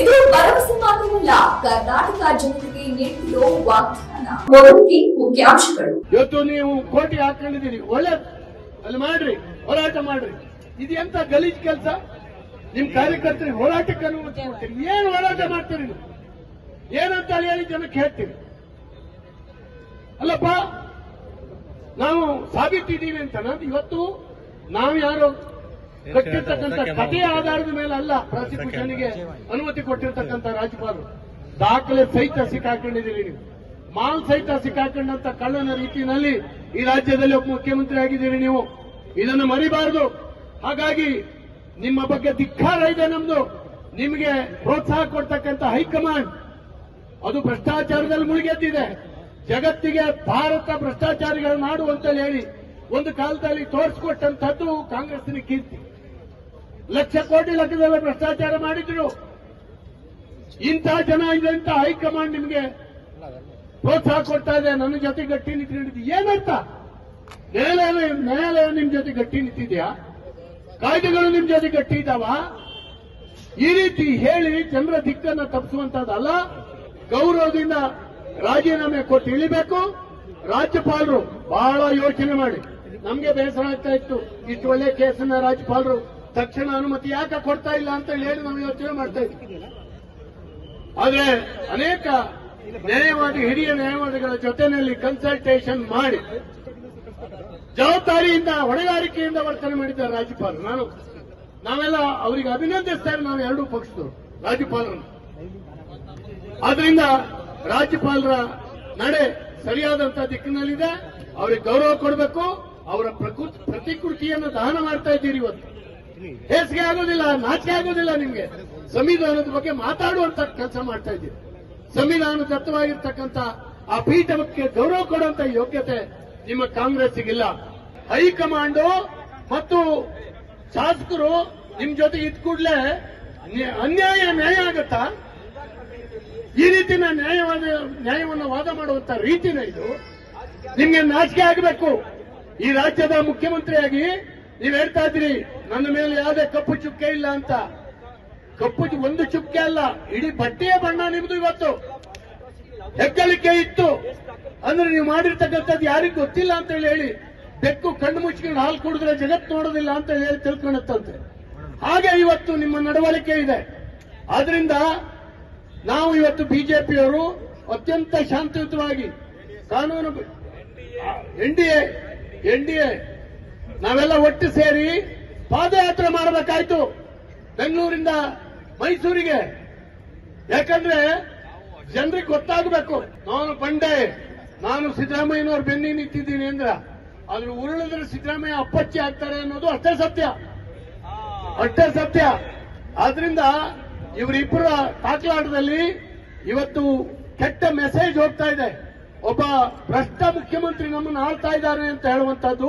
ಇದು ಭರವಸೆ ಮಾತ್ರವಲ್ಲ, ಕರ್ನಾಟಕ ಜನತೆಗೆ ನೀಡಿರೋ ವಾಗ್ದಾನ. ಮೊದಲಿಗೆ ಮುಖ್ಯಾಂಶಗಳು. ಇವತ್ತು ನೀವು ಕೋಟಿ ಹಾಕೊಂಡಿದ್ದೀರಿ. ಒಳ್ಳೆ, ಅಲ್ಲಿ ಮಾಡ್ರಿ, ಹೋರಾಟ ಮಾಡ್ರಿ. ಇದು ಎಂತ ಗಲೀಜ್ ಕೆಲಸ? ನಿಮ್ ಕಾರ್ಯಕರ್ತರಿಗೆ ಹೋರಾಟಕ್ಕೆ ಅನುಮತಿ ಕೊಡ್ತೀರಿ. ಏನ್ ಹೋರಾಟ ಮಾಡ್ತೀರಿ ನೀವು? ಏನಂತ ಹೇಳಿ ಜನಕ್ಕೆ ಹೇಳ್ತೀರಿ. ಅಲ್ಲಪ್ಪ, ನಾವು ಸಾಬೀತಿದ್ದೀವಿ ಅಂತ. ಇವತ್ತು, ನಾವು ಯಾರು ಕಟ್ಟಿರ್ತಕ್ಕಂಥ ಕಥೆಯ ಆಧಾರದ ಮೇಲೆ ಅಲ್ಲ ಪ್ರಾಸಿಕ್ಯೂಷನ್ಗೆ ಅನುಮತಿ ಕೊಟ್ಟಿರ್ತಕ್ಕಂಥ ರಾಜ್ಯಪಾಲರು ದಾಖಲೆ ಸಹಿತ ಸಿಕ್ಕಾಕೊಂಡಿದ್ದೀರಿ ನೀವು. ಮಾಲ್ ಸಹಿತ ಸಿಕ್ಕಾಕೊಂಡಂತ ಕಳ್ಳನ ರೀತಿಯಲ್ಲಿ ಈ ರಾಜ್ಯದಲ್ಲಿ ಒಬ್ಬ ಮುಖ್ಯಮಂತ್ರಿ ಆಗಿದ್ದೀರಿ ನೀವು. ಇದನ್ನು ಮರಿಬಾರದು. ಹಾಗಾಗಿ ನಿಮ್ಮ ಬಗ್ಗೆ ಧಿಕ್ಕಾರ ಇದೆ ನಮ್ದು. ನಿಮಗೆ ಪ್ರೋತ್ಸಾಹ ಕೊಡ್ತಕ್ಕಂಥ ಹೈಕಮಾಂಡ್ ಅದು ಭ್ರಷ್ಟಾಚಾರದಲ್ಲಿ ಮುಳುಗೆದ್ದಿದೆ. ಜಗತ್ತಿಗೆ ಭಾರತ ಭ್ರಷ್ಟಾಚಾರಿಗಳ ನಾಡು ಅಂತ ಹೇಳಿ ಒಂದು ಕಾಲದಲ್ಲಿ ತೋರಿಸಿಕೊಟ್ಟಂತದ್ದು ಕಾಂಗ್ರೆಸ್ಸಿನ ಕೀರ್ತಿ. ಲಕ್ಷ ಕೋಟಿ ಲೆಕ್ಕದಲ್ಲಿ ಭ್ರಷ್ಟಾಚಾರ ಮಾಡಿದ್ರು. ಇಂಥ ಜನ ಇದಂತ ಹೈಕಮಾಂಡ್ ನಿಮಗೆ ಪ್ರೋತ್ಸಾಹ ಕೊಡ್ತಾ ಇದೆ, ನನ್ನ ಜೊತೆ ಗಟ್ಟಿ ನಿಂತಿದ್ದು ಏನಂತ? ನ್ಯಾಯಾಲಯ ನ್ಯಾಯಾಲಯ ನಿಮ್ ಜೊತೆ ಗಟ್ಟಿ ನಿಂತಿದ್ಯಾ? ಕಾಯ್ದೆಗಳು ನಿಮ್ ಜೊತೆ ಗಟ್ಟಿ ಇದ್ದಾವ? ಈ ರೀತಿ ಹೇಳಿ ಜನರ ದಿಕ್ಕನ್ನ ತಪ್ಪಿಸುವಂತದ್ದಲ್ಲ ಗೌರವದಿಂದ ರಾಜೀನಾಮೆ ಕೊಟ್ಟು ಇಳಿಬೇಕು. ರಾಜ್ಯಪಾಲರು ಬಹಳ ಯೋಚನೆ ಮಾಡಿ. ನಮ್ಗೆ ಬೇಸರ ಆಗ್ತಾ ಇತ್ತು. ಇಷ್ಟು ಒಳ್ಳೆ ಕೇಸನ್ನ ರಾಜ್ಯಪಾಲರು ತಕ್ಷಣ ಅನುಮತಿ ಯಾಕೆ ಕೊಡ್ತಾ ಇಲ್ಲ ಅಂತ ಹೇಳಿ ನಾವು ಯೋಚನೆ ಮಾಡ್ತಾ ಇದ್ವಿ ಆದ್ರೆ ಅನೇಕ ನ್ಯಾಯವಾದಿ, ಹಿರಿಯ ನ್ಯಾಯವಾದಿಗಳ ಜೊತೆಯಲ್ಲಿ ಕನ್ಸಲ್ಟೇಷನ್ ಮಾಡಿ ಜವಾಬ್ದಾರಿಯಿಂದ, ಹೊಣೆಗಾರಿಕೆಯಿಂದ ವರ್ತನೆ ಮಾಡಿದ್ದಾರೆ ರಾಜ್ಯಪಾಲರು. ನಾನು, ನಾವೆಲ್ಲ ಅವರಿಗೆ ಅಭಿನಂದಿಸ್ತೇವೆ ನಾವು ಎರಡೂ ಪಕ್ಷದವರು, ರಾಜ್ಯಪಾಲರನ್ನು. ಆದ್ರಿಂದ ರಾಜ್ಯಪಾಲರ ನಡೆ ಸರಿಯಾದಂತಹ ದಿಕ್ಕಿನಲ್ಲಿದೆ. ಅವರಿಗೆ ಗೌರವ ಕೊಡಬೇಕು. ಅವರ ಪ್ರಕೃತಿ ಪ್ರತಿಕೃತಿಯನ್ನು ದಾನ ಮಾಡ್ತಾ ಇದ್ದೀರಿ ಇವತ್ತು. ಹೇಸಿಗೆ ಆಗೋದಿಲ್ಲ, ನಾಚಿಕೆ ಆಗೋದಿಲ್ಲ ನಿಮ್ಗೆ. ಸಂವಿಧಾನದ ಬಗ್ಗೆ ಮಾತಾಡುವಂತ ಕೆಲಸ ಮಾಡ್ತಾ ಇದ್ದೀವಿ ಸಂವಿಧಾನ ತತ್ವವಾಗಿರ್ತಕ್ಕಂಥ ಆ ಪೀಠಕ್ಕೆ ಗೌರವ ಕೊಡುವಂತ ಯೋಗ್ಯತೆ ನಿಮ್ಮ ಕಾಂಗ್ರೆಸ್ಸಿಗಿಲ್ಲ. ಹೈಕಮಾಂಡು ಮತ್ತು ಶಾಸಕರು ನಿಮ್ ಜೊತೆ ಇದ್ ಕೂಡಲೇ ಅನ್ಯಾಯ ನ್ಯಾಯ ಆಗತ್ತಾ? ಈ ರೀತಿನ ನ್ಯಾಯವಾದ, ನ್ಯಾಯವನ್ನು ವಾದ ಮಾಡುವಂತ ರೀತಿನ ಇದು. ನಿಮ್ಗೆ ನಾಚಿಕೆ ಆಗಬೇಕು. ಈ ರಾಜ್ಯದ ಮುಖ್ಯಮಂತ್ರಿಯಾಗಿ ನೀವ್ ಹೇಳ್ತಾ ಇದ್ರಿ ನನ್ನ ಮೇಲೆ ಯಾವುದೇ ಕಪ್ಪು ಚುಕ್ಕೆ ಇಲ್ಲ ಅಂತ. ಕಪ್ಪು ಒಂದು ಚುಕ್ಕೆ ಅಲ್ಲ, ಇಡೀ ಬಟ್ಟೆಯ ಬಣ್ಣ ನಿಮ್ದು ಇವತ್ತು. ಹೆಗ್ಗಳಿಕೆ ಇತ್ತು. ಅಂದ್ರೆ ನೀವು ಮಾಡಿರ್ತಕ್ಕಂಥದ್ದು ಯಾರಿಗೂ ಗೊತ್ತಿಲ್ಲ ಅಂತ ಹೇಳಿ ಹೇಳಿ, ಬೆಕ್ಕು ಕಣ್ಣು ಮುಚ್ಕೊಂಡು ಹಾಲು ಕುಡಿದ್ರೆ ಜಗತ್ ನೋಡೋದಿಲ್ಲ ಅಂತ ಹೇಳಿ ತಿಳ್ಕೊಳತ್ತಂತೆ ಹಾಗೆ ಇವತ್ತು ನಿಮ್ಮ ನಡವಳಿಕೆ ಇದೆ. ಆದ್ರಿಂದ ನಾವು ಇವತ್ತು ಬಿಜೆಪಿಯವರು ಅತ್ಯಂತ ಶಾಂತಿಯುತವಾಗಿ ಕಾನೂನು N D A, N D A ನಾವೆಲ್ಲ ಒಟ್ಟು ಸೇರಿ ಪಾದಯಾತ್ರೆ ಮಾಡಬೇಕಾಯ್ತು ಬೆಂಗಳೂರಿಂದ ಮೈಸೂರಿಗೆ. ಯಾಕಂದ್ರೆ ಜನರಿಗೆ ಗೊತ್ತಾಗಬೇಕು. ನಾನು ಬಂಡೆ ನಾನು ಸಿದ್ದರಾಮಯ್ಯನವ್ರ ಬೆನ್ನಿ ನಿಂತಿದ್ದೀನಿ ಅಂದ್ರ ಅದ್ರ ಉರುಳಿದ್ರೆ ಸಿದ್ದರಾಮಯ್ಯ ಅಪ್ಪಚ್ಚಿ ಆಗ್ತಾರೆ ಅನ್ನೋದು ಅಷ್ಟೇ ಸತ್ಯ. ಅಷ್ಟೇ ಸತ್ಯ. ಆದ್ರಿಂದ ಇವರಿಬ್ಬರ ತಾಕಲಾಟದಲ್ಲಿ ಇವತ್ತು ಕೆಟ್ಟ ಮೆಸೇಜ್ ಹೋಗ್ತಾ ಇದೆ. ಒಬ್ಬ ಭ್ರಷ್ಟ ಮುಖ್ಯಮಂತ್ರಿ ನಮ್ಮನ್ನು ಆಳ್ತಾ ಇದ್ದಾರೆ ಅಂತ ಹೇಳುವಂತದ್ದು